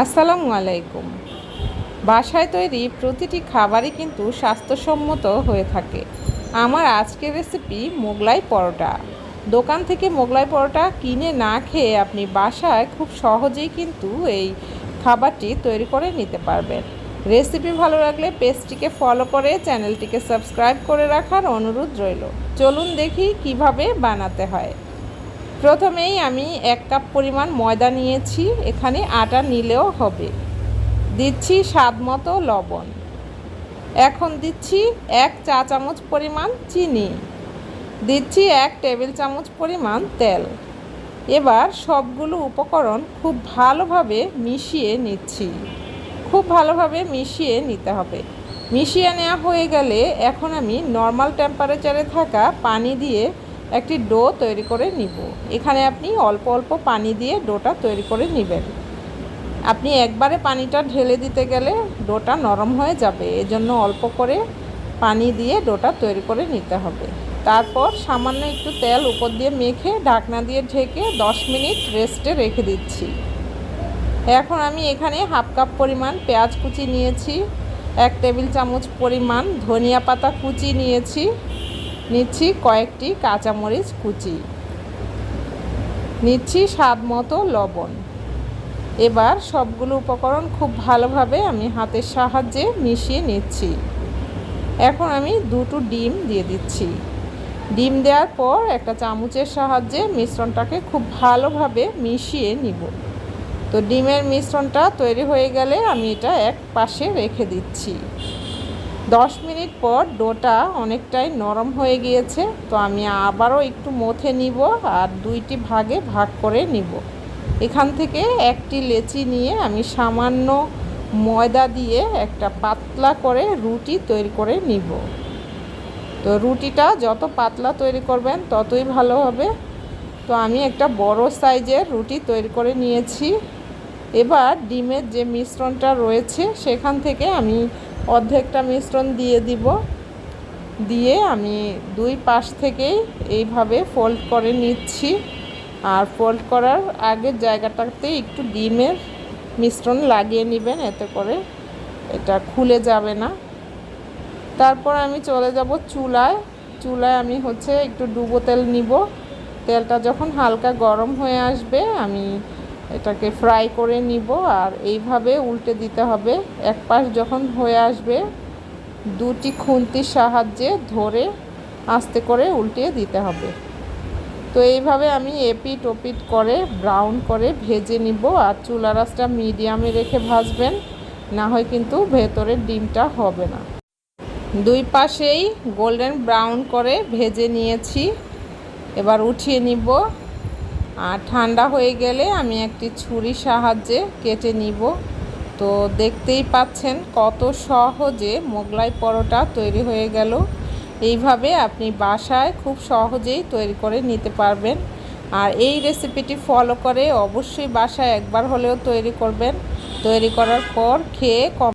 আসসালামু আলাইকুম। বাসায় তৈরি প্রতিটি খাবারই কিন্তু স্বাস্থ্যসম্মত হয়ে থাকে। আমার আজকের রেসিপি মোগলাই পরোটা। দোকান থেকে মোগলাই পরোটা কিনে না খেয়ে আপনি বাসায় খুব সহজেই কিন্তু এই খাবারটি তৈরি করে নিতে পারবেন। রেসিপি ভালো লাগলে পেজটিকে ফলো করে চ্যানেলটিকে সাবস্ক্রাইব করে রাখার অনুরোধ রইল। চলুন দেখি কীভাবে বানাতে হয়। প্রথমেই আমি এক কাপ পরিমাণ ময়দা নিয়েছি, এখানে আটা নিলেও হবে। দিচ্ছি স্বাদ মতো লবণ। এখন দিচ্ছি এক চা চামচ পরিমাণ চিনি। দিচ্ছি এক টেবিল চামচ পরিমাণ তেল। এবার সবগুলো উপকরণ খুব ভালোভাবে মিশিয়ে নিচ্ছি। খুব ভালোভাবে মিশিয়ে নিতে হবে। মিশিয়ে নেওয়া হয়ে গেলে এখন আমি নর্মাল টেম্পারেচারে থাকা পানি দিয়ে একটি ডো তৈরি করে নিব। এখানে আপনি অল্প অল্প পানি দিয়ে ডোটা তৈরি করে নেবেন। আপনি একবারে পানিটা ঢেলে দিতে গেলে ডোটা নরম হয়ে যাবে। এজন্য অল্প করে পানি দিয়ে ডোটা তৈরি করে নিতে হবে। তারপর সামান্য একটু তেল উপর দিয়ে মেখে ঢাকনা দিয়ে ঢেকে 10 মিনিট রেস্টে রেখে দিচ্ছি। এখন আমি এখানে হাফ কাপ পরিমাণ পেঁয়াজ কুচি নিয়েছি, এক টেবিল চামচ পরিমাণ ধনিয়া পাতা কুচি নিয়েছি নিচ্ছি কয়েকটি কাঁচামরিচ কুচি। নিচ্ছি স্বাদ মতো লবণ। এবার সবগুলো উপকরণ খুব ভালোভাবে আমি হাতের সাহায্যে মিশিয়ে নিচ্ছি। এখন আমি দুটো ডিম দিয়ে দিচ্ছি। ডিম দেওয়ার পর একটা চামচের সাহায্যে মিশ্রণটাকে খুব ভালোভাবে মিশিয়ে নিব। তো ডিমের মিশ্রণটা তৈরি হয়ে গেলে আমি এটা এক পাশে রেখে দিচ্ছি। দশ মিনিট পর ডোটা অনেকটাই নরম হয়ে গিয়েছে, তো আমি আবারও একটু মথে নিব আর দুইটি ভাগে ভাগ করে নিব। এখান থেকে একটি লেচি নিয়ে আমি সামান্য ময়দা দিয়ে একটা পাতলা করে রুটি তৈরি করে নিব। তো রুটিটা যত পাতলা তৈরি করবেন ততই ভালো হবে। তো আমি একটা বড় সাইজের রুটি তৈরি করে নিয়েছি। এবার ডিমের যে মিশ্রণটা রয়েছে, সেখান থেকে আমি অর্ধেকটা মিশ্রণ দিয়ে দিব। দিয়ে আমি দুই পাশ থেকেই এইভাবে ফোল্ড করে নিচ্ছি। আর ফোল্ড করার আগের জায়গাটাতে একটু ডিমের মিশ্রণ লাগিয়ে নেবেন, এতে করে এটা খুলে যাবে না। তারপর আমি চলে যাব চুলায়। চুলায় আমি হচ্ছে একটু ডুবো তেল নিব। তেলটা যখন হালকা গরম হয়ে আসবে, আমি এটাকে ফ্রাই করে নিব আর এইভাবে উল্টে দিতে হবে। এক পাশ যখন হয়ে আসবে, দুটি খুন্তির সাহায্যে ধরে আস্তে করে উল্টিয়ে দিতে হবে। তো এইভাবে আমি এপিট ওপিট করে ব্রাউন করে ভেজে নিব আর চুলা রাসটা মিডিয়ামে রেখে ভাজবেন, না হয় কিন্তু ভেতরের ডিমটা হবে না। দুই পাশেই গোল্ডেন ব্রাউন করে ভেজে নিয়েছি। এবার উঠিয়ে নিব। আর ঠান্ডা হয়ে গেলে আমি একটি ছুরির সাহায্যে কেটে নিব। তো দেখতেই পাচ্ছেন কত সহজে মোগলাই পরোটা তৈরি হয়ে গেল। এইভাবে আপনি বাসায় খুব সহজেই তৈরি করে নিতে পারবেন। আর এই রেসিপিটি ফলো করে অবশ্যই বাসায় একবার হলেও তৈরি করবেন। তৈরি করার পর খেয়ে কম